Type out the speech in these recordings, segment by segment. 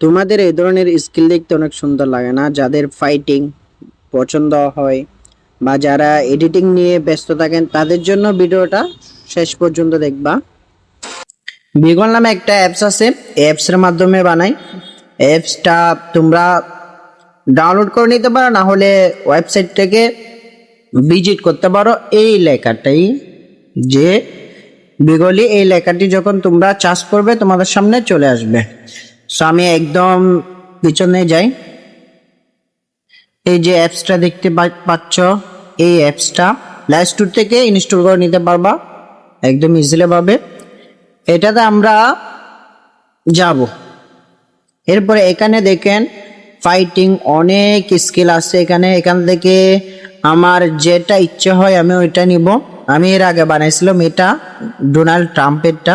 তোমাদের এই ধরনের স্কিল দেখতে অনেক সুন্দর লাগে না? যাদের ফাইটিং পছন্দ হয় বা যারা এডিটিং নিয়ে ব্যস্ত থাকেন, তাদের জন্য ভিডিওটা শেষ পর্যন্ত দেখবা। বিগল নামে একটা অ্যাপস আছে অ্যাপসের মাধ্যমে বানাই। অ্যাপসটা তোমরা ডাউনলোড করে নিতে পারো, না হলে ওয়েবসাইট থেকে ভিজিট করতে পারো। এই লেখাটাই যে বিগলি, এই লেখাটি যখন তোমরা চার্জ করবে, তোমাদের সামনে চলে আসবে। সো আমি একদম পিছনে যাই এই যে অ্যাপসটা দেখতে পাচ্ছ, এই অ্যাপসটা প্লে স্টোর থেকে ইনস্টল করে নিতে পারবা, একদম ইজিলি ভাবে। এটাতে আমরা যাব। এরপরে এখানে দেখেন ফাইটিং অনেক স্কিল আছে এখানে। এখান থেকে আমার যেটা ইচ্ছে হয় আমি ওইটা নিব। আমি এর আগে বানাইছিলাম এটা ডোনাল্ড ট্রাম্পেরটা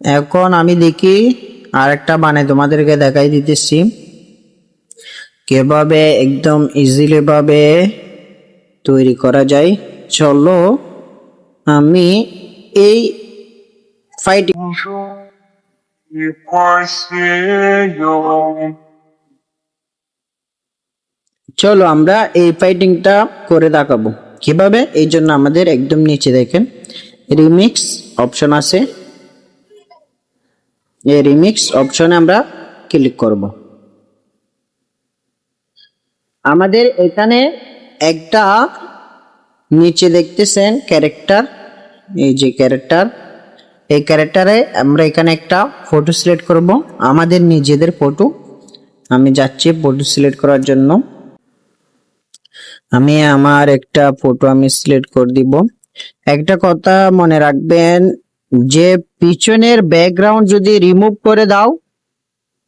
এখন আমি দেখি আরেকটা বানাই তোমাদেরকে দেখাই দিতেছি। কীভাবে একদম ইজিলি ভাবে তৈরি করা যায়। চলো আমি এই ফাইটিং চলো আমরা এই ফাইটিংটা করে দেখাবো। কীভাবে? এই জন্য আমাদের একদম নিচে দেখেন। রিমিক্স অপশন আছে। এই রিমিক্স অপশনে আমরা ক্লিক করব। আমাদের এখানে একটা নিচে দেখতেছেন ক্যারেক্টার এই যে ক্যারেক্টার এই ক্যারেক্টারে আমরা এখানে একটা ফটো সিলেক্ট করব। আমাদের নিজেদের ফটো আমি যাচ্ছি ফটো সিলেক্ট করার জন্য। আমি আমার একটা ফটো আমি সিলেক্ট করে দিব। একটা কথা মনে রাখবেন যে পিছনের ব্যাকগ্রাউন্ড যদি রিমুভ করে দাও,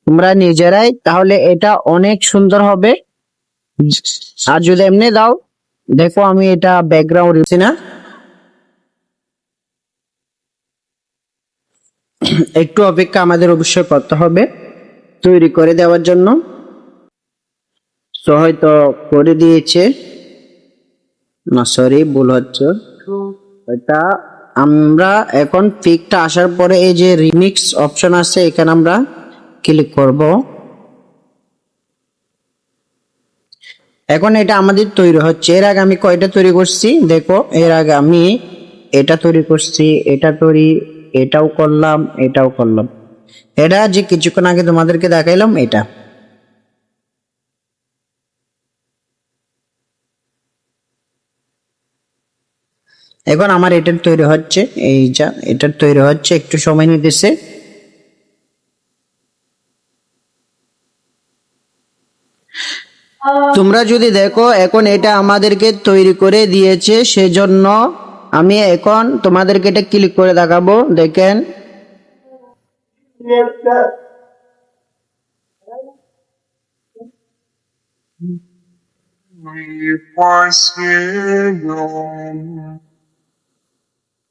তোমরা নিজেরাই, তাহলে এটা অনেক সুন্দর হবে। আর যদি এমনি দাও, দেখো আমি এটা ব্যাকগ্রাউন্ড দিচ্ছি না। একটু অপেক্ষা আমাদের অবশ্যই করতে হবে তৈরি করে দেওয়ার জন্য। হয়তো করে দিয়েছে। না সরি ভুল হচ্ছে। এটা আমরা এখন পিকটা আসার পরে এই যে রিমিক্স অপশন আছে, এখানে আমরা ক্লিক করব। এখন এটা আমাদের তৈরি হচ্ছে। এর আগে আমি কয়টা তৈরি করছি? দেখো, এর আগে আমি এটা তৈরি করছি, এটা তৈরি, এটাও করলাম এটাও করলাম। এটা যে কিছুক্ষণ আগে তোমাদেরকে দেখাইলাম, এটা। এখন আমার এটার তৈরি হচ্ছে, এই যা, এটার তৈরি হচ্ছে, একটু সময় নিতেছে। তোমরা যদি দেখো, এখন এটা আমাদেরকে তৈরি করে দিয়েছে, সেজন্য আমি এখন তোমাদেরকে এটা ক্লিক করে দেখাবো। দেখেন। You.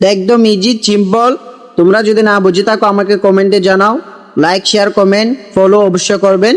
একদম ইজি সিম্পল তোমরা যদি না বুঝে থাকো, আমাকে কমেন্টে জানাও। লাইক শেয়ার কমেন্ট ফলো অবশ্যই করবেন।